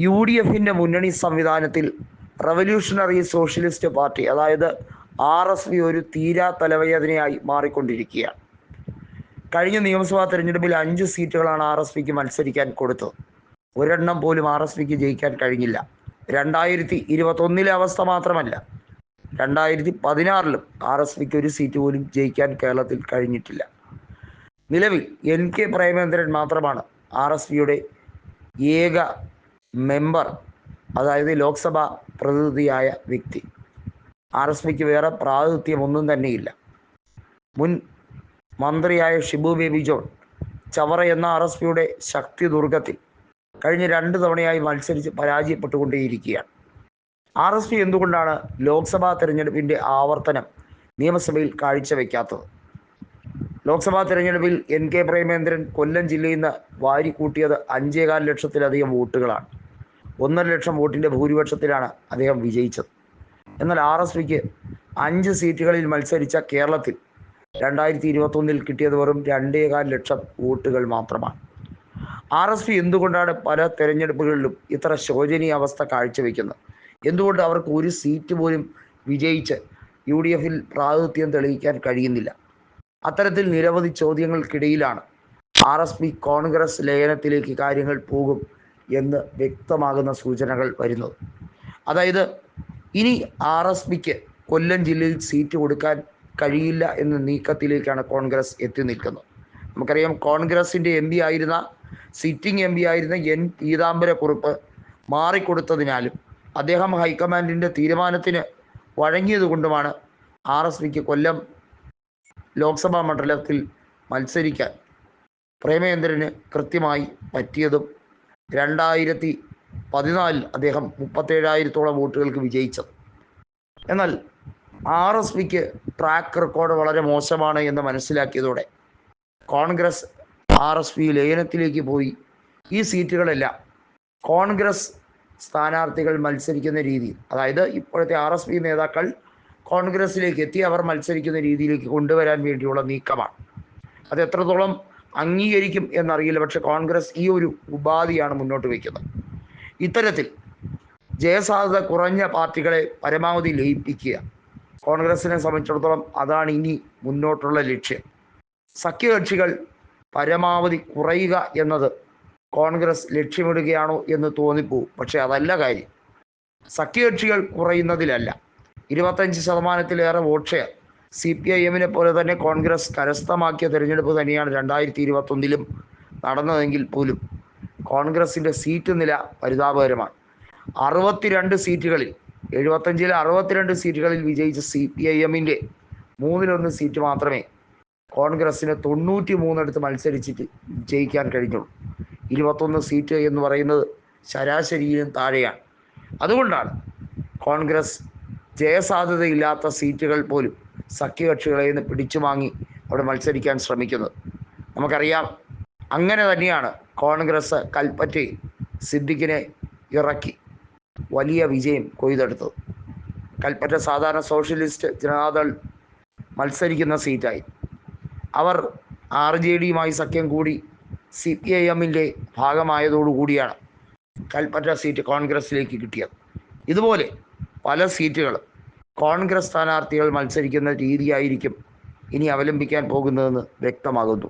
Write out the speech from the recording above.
U D എഫിന്റെ മുന്നണി സംവിധാനത്തിൽ റവല്യൂഷണറി സോഷ്യലിസ്റ്റ് പാർട്ടി അതായത് ആർ എസ് പി ഒരു തീരാ തലവേദനയായി മാറിക്കൊണ്ടിരിക്കുകയാണ്. കഴിഞ്ഞ നിയമസഭാ തെരഞ്ഞെടുപ്പിൽ അഞ്ച് സീറ്റുകളാണ് ആർ എസ് പിക്ക് മത്സരിക്കാൻ കൊടുത്തത്. ഒരെണ്ണം പോലും ആർ എസ് പിക്ക് ജയിക്കാൻ കഴിഞ്ഞില്ല. രണ്ടായിരത്തി ഇരുപത്തൊന്നിലെ അവസ്ഥ മാത്രമല്ല രണ്ടായിരത്തി പതിനാറിലും ആർ എസ് പിക്ക് ഒരു സീറ്റ് പോലും ജയിക്കാൻ കേരളത്തിൽ കഴിഞ്ഞിട്ടില്ല. നിലവിൽ എൻ കെ പ്രേമേന്ദ്രൻ മാത്രമാണ് ആർ എസ് പിയുടെ ഏക മെമ്പർ അതായത് ലോക്സഭ പ്രതിനിധിയായ വ്യക്തി. ആർ എസ് പിക്ക് വേറെ പ്രാതിനിധ്യമൊന്നും തന്നെയില്ല. മുൻ മന്ത്രിയായ ഷിബു ബേബി ജോൺ ചവറ എന്ന ആർ എസ് പിയുടെ ശക്തി ദുർഗത്തിൽ കഴിഞ്ഞ രണ്ട് തവണയായി മത്സരിച്ച് പരാജയപ്പെട്ടുകൊണ്ടേയിരിക്കുകയാണ്. ആർ എസ് പി എന്തുകൊണ്ടാണ് ലോക്സഭാ തെരഞ്ഞെടുപ്പിന്റെ ആവർത്തനം നിയമസഭയിൽ കാഴ്ചവെക്കാത്തത്? ലോക്സഭാ തെരഞ്ഞെടുപ്പിൽ എൻ കെ പ്രേമേന്ദ്രൻ കൊല്ലം ജില്ലയിൽ നിന്ന് വാരിക്കൂട്ടിയത് അഞ്ചേകാൽ ലക്ഷത്തിലധികം വോട്ടുകളാണ്. ഒന്നര ലക്ഷം വോട്ടിന്റെ ഭൂരിപക്ഷത്തിലാണ് അദ്ദേഹം വിജയിച്ചത്. എന്നാൽ ആർ എസ് പിക്ക് അഞ്ച് സീറ്റുകളിൽ മത്സരിച്ച കേരളത്തിൽ രണ്ടായിരത്തി ഇരുപത്തൊന്നിൽ കിട്ടിയത് വെറും രണ്ടേകാൽ ലക്ഷം വോട്ടുകൾ മാത്രമാണ്. ആർ എസ് പി എന്തുകൊണ്ടാണ് പല തെരഞ്ഞെടുപ്പുകളിലും ഇത്ര ശോചനീയ അവസ്ഥ കാഴ്ചവെക്കുന്നത്? എന്തുകൊണ്ട് അവർക്ക് ഒരു സീറ്റ് പോലും വിജയിച്ച് യു ഡി എഫിൽ പ്രാതിനിധ്യം തെളിയിക്കാൻ കഴിയുന്നില്ല? അത്തരത്തിൽ നിരവധി ചോദ്യങ്ങൾക്കിടയിലാണ് ആർ എസ് പി കോൺഗ്രസ് ലയനത്തിലേക്ക് കാര്യങ്ങൾ പോകും എന്ന് വ്യക്തമാകുന്ന സൂചനകൾ വരുന്നത് അതായത് ഇനി ആർ എസ് പിക്ക് കൊല്ലം ജില്ലയിൽ സീറ്റ് കൊടുക്കാൻ കഴിയില്ല എന്ന നീക്കത്തിലേക്കാണ് കോൺഗ്രസ് എത്തി നിൽക്കുന്നത്. നമുക്കറിയാം കോൺഗ്രസിന്റെ എം പി ആയിരുന്ന സിറ്റിംഗ് എം പി ആയിരുന്ന എൻ പീതാംബരക്കുറുപ്പ് മാറിക്കൊടുത്തതിനാലും അദ്ദേഹം ഹൈക്കമാൻഡിന്റെ തീരുമാനത്തിന് വഴങ്ങിയത് കൊണ്ടുമാണ് ആർ എസ് പിക്ക് കൊല്ലം ലോക്സഭാ മണ്ഡലത്തിൽ മത്സരിക്കാൻ പ്രേമേന്ദ്രന് കൃത്യമായി പറ്റിയതും രണ്ടായിരത്തി പതിനാലിൽ അദ്ദേഹം മുപ്പത്തേഴായിരത്തോളം വോട്ടുകൾക്ക് വിജയിച്ചത്. എന്നാൽ ആർ എസ് പിക്ക് ട്രാക്ക് റെക്കോർഡ് വളരെ മോശമാണ് എന്ന് മനസ്സിലാക്കിയതോടെ കോൺഗ്രസ് ആർ എസ് പി ലയനത്തിലേക്ക് പോയി. ഈ സീറ്റുകളെല്ലാം കോൺഗ്രസ് സ്ഥാനാർത്ഥികൾ മത്സരിക്കുന്ന രീതി അതായത് ഇപ്പോഴത്തെ ആർ എസ് പി നേതാക്കൾ കോൺഗ്രസിലേക്ക് എത്തി അവർ മത്സരിക്കുന്ന രീതിയിലേക്ക് കൊണ്ടുവരാൻ വേണ്ടിയുള്ള നീക്കമാണ്. അത് എത്രത്തോളം അംഗീകരിക്കും എന്നറിയില്ല. പക്ഷെ കോൺഗ്രസ് ഈ ഒരു ഉപാധിയാണ് മുന്നോട്ട് വയ്ക്കുന്നത്. ഇത്തരത്തിൽ ജയസാധ്യത കുറഞ്ഞ പാർട്ടികളെ പരമാവധി ലയിപ്പിക്കുക കോൺഗ്രസിനെ സംബന്ധിച്ചിടത്തോളം അതാണ് ഇനി മുന്നോട്ടുള്ള ലക്ഷ്യം. സഖ്യകക്ഷികൾ പരമാവധി കുറയുക എന്നത് കോൺഗ്രസ് ലക്ഷ്യമിടുകയാണോ എന്ന് തോന്നിപ്പോവും. പക്ഷെ അതല്ല കാര്യം. സഖ്യകക്ഷികൾ കുറയുന്നതിലല്ല. ഇരുപത്തഞ്ച് ശതമാനത്തിലേറെ vote share C P I എമ്മിനെ പോലെ തന്നെ കോൺഗ്രസ് കരസ്ഥമാക്കിയ തെരഞ്ഞെടുപ്പ് തന്നെയാണ് രണ്ടായിരത്തി ഇരുപത്തൊന്നിലും നടന്നതെങ്കിൽ പോലും. കോൺഗ്രസിന്റെ സീറ്റ് നില പരിതാപകരമാണ്. അറുപത്തിരണ്ട് സീറ്റുകളിൽ എഴുപത്തഞ്ചിലെ അറുപത്തിരണ്ട് സീറ്റുകളിൽ വിജയിച്ച സി പി ഐ എമ്മിന്റെ മൂന്നിലൊന്ന് സീറ്റ് മാത്രമേ കോൺഗ്രസ്സിന് തൊണ്ണൂറ്റി മൂന്നെടുത്ത് മത്സരിച്ചിട്ട് ജയിക്കാൻ കഴിഞ്ഞുള്ളൂ. ഇരുപത്തൊന്ന് സീറ്റ് എന്ന് പറയുന്നത് ശരാശരിയിലും താഴെയാണ്. അതുകൊണ്ടാണ് കോൺഗ്രസ് ജയസാധ്യതയില്ലാത്ത സീറ്റുകൾ പോലും സഖ്യകക്ഷികളിൽ നിന്ന് പിടിച്ചു വാങ്ങി അവിടെ മത്സരിക്കാൻ ശ്രമിക്കുന്നത്. നമുക്കറിയാം അങ്ങനെ തന്നെയാണ് കോൺഗ്രസ് കൽപ്പറ്റയിൽ സിദ്ദിഖിനെ ഇറക്കി വലിയ വിജയം കൊയ്തെടുത്തത്. കൽപ്പറ്റ സാധാരണ സോഷ്യലിസ്റ്റ് ജനതാദൾ മത്സരിക്കുന്ന സീറ്റായി. അവർ ആർ ജെ ഡിയുമായി സഖ്യം കൂടി സി പി ഐ എമ്മിന്റെ ഭാഗമായതോടുകൂടിയാണ് കൽപ്പറ്റ സീറ്റ് കോൺഗ്രസിലേക്ക് കിട്ടിയത്. ഇതുപോലെ പല സീറ്റുകൾ. കോൺഗ്രസ് സ്ഥാനാർത്ഥികൾ മത്സരിക്കുന്ന രീതിയായിരിക്കും ഇനി അവലംബിക്കാൻ പോകുന്നതെന്ന് വ്യക്തമാകുന്നു.